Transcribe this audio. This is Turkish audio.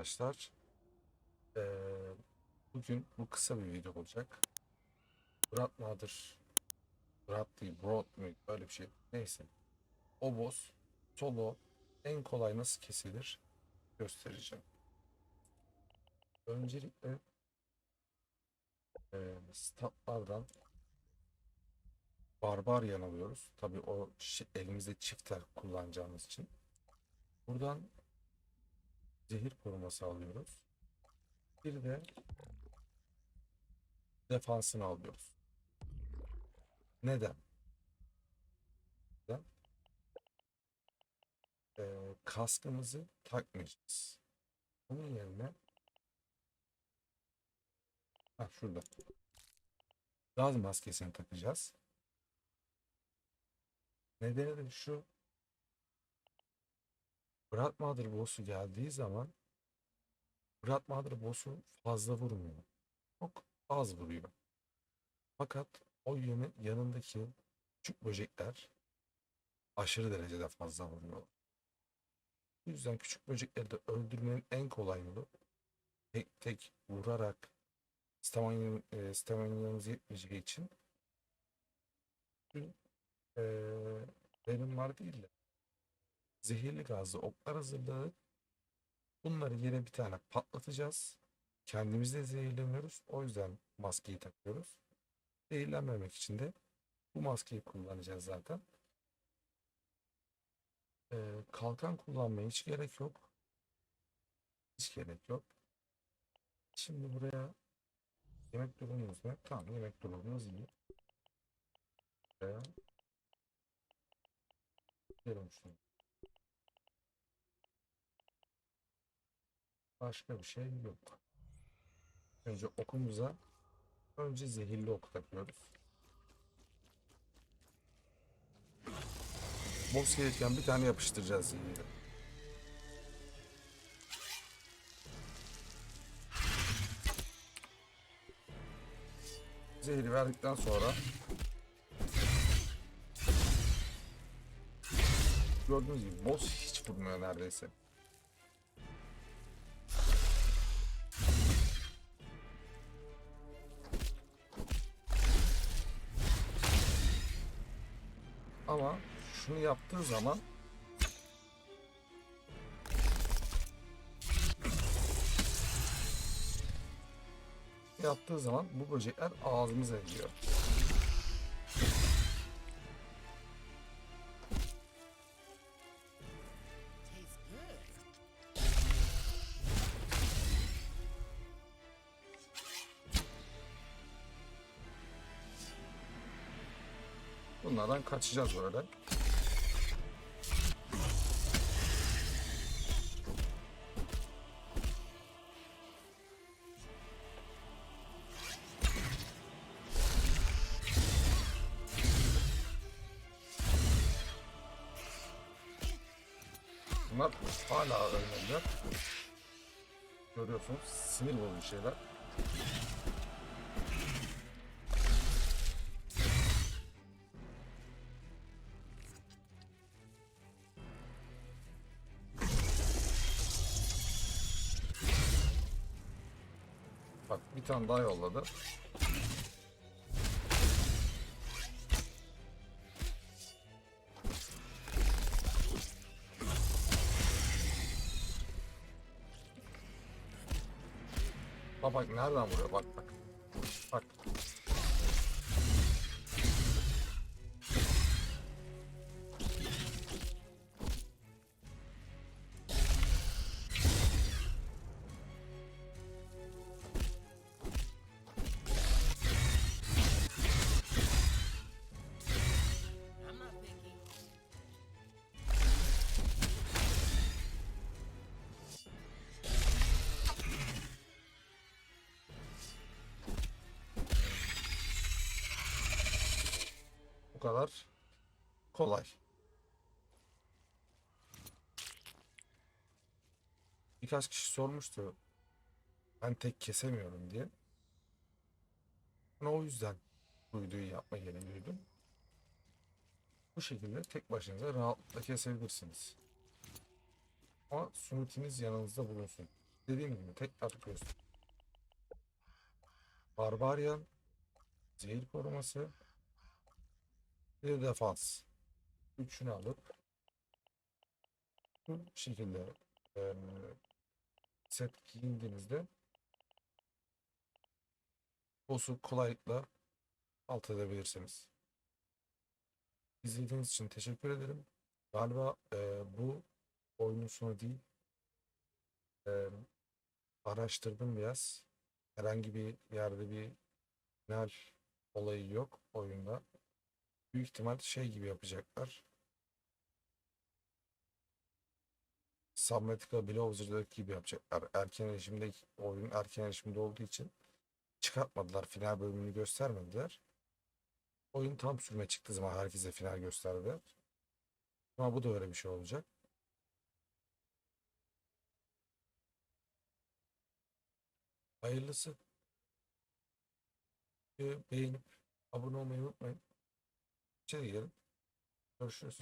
arkadaşlar. Ee, bugün bu kısa bir video olacak. Brad mıdır? Brad değil, Broad mu? Öyle bir şey. Neyse. O boss solo en kolay nasıl kesilir göstereceğim. Öncelikle e, statlardan Barbarian alıyoruz. Tabii o şi- elimizde çiftler kullanacağımız için. Buradan zehir koruması alıyoruz. Bir de defansını alıyoruz. Neden? Neden? Ee, kaskımızı takmayacağız. Bunun yerine ha şurada. Gaz maskesini takacağız. Nedeni de şu. Brad Mother boss'u geldiği zaman Brad Mother boss'u fazla vurmuyor. Çok az vuruyor. Fakat o yönü yanındaki küçük böcekler aşırı derecede fazla vuruyor. Bu yüzden küçük böcekleri de öldürmenin en kolay yolu tek tek vurarak stamina, e, staminamız yetmeyeceği için e, benim var değil de zehirli gazlı oklar hazırlayıp bunları yere bir tane patlatacağız. Kendimiz de zehirleniyoruz. O yüzden maskeyi takıyoruz. Zehirlenmemek için de bu maskeyi kullanacağız zaten. Ee, kalkan kullanmaya hiç gerek yok. Hiç gerek yok. Şimdi buraya yemek durumumuz ne? Tamam yemek durumumuz iyi. Buraya Gelin şunu. Başka bir şey yok. Önce okumuza önce zehirli ok takıyoruz. Boss gelirken bir tane yapıştıracağız zehirli. Zehri verdikten sonra gördüğünüz gibi boss hiç vurmuyor neredeyse. Ama şunu yaptığı zaman yaptığı zaman bu böcekler ağzımıza ediyor. Bunlardan kaçacağız böyle. Bunlar hala ölmediler. Görüyorsunuz sinir bozucu şeyler. Bir tane daha yolladı. Bak bak nereden vuruyor bak bak. Bak. Bu kadar kolay. Birkaç kişi sormuştu. Ben tek kesemiyorum diye. Ben o yüzden videoyu yapma gereği. Bu şekilde tek başınıza rahatlıkla kesebilirsiniz. Ama sunitiniz yanınızda bulunsun. Dediğim gibi tekrar göster. Barbarian, zehir koruması, bir de defans. Üçünü alıp bu şekilde eee, set giyindiğinizde boss'u kolaylıkla alt edebilirsiniz. İzlediğiniz için teşekkür ederim. Galiba eee, bu oyunun sonu değil. Eee, araştırdım biraz. Herhangi bir yerde bir final olayı yok oyunda. Büyük ihtimal şey gibi yapacaklar. Subnautica Below gibi yapacaklar. Erken erişimde oyun erken erişimde olduğu için çıkartmadılar. Final bölümünü göstermediler. Oyun tam sürme çıktığı zaman herkese final gösterdiler. Ama bu da öyle bir şey olacak. Hayırlısı. Beğenip abone olmayı unutmayın. İçeri gelin. Görüşürüz.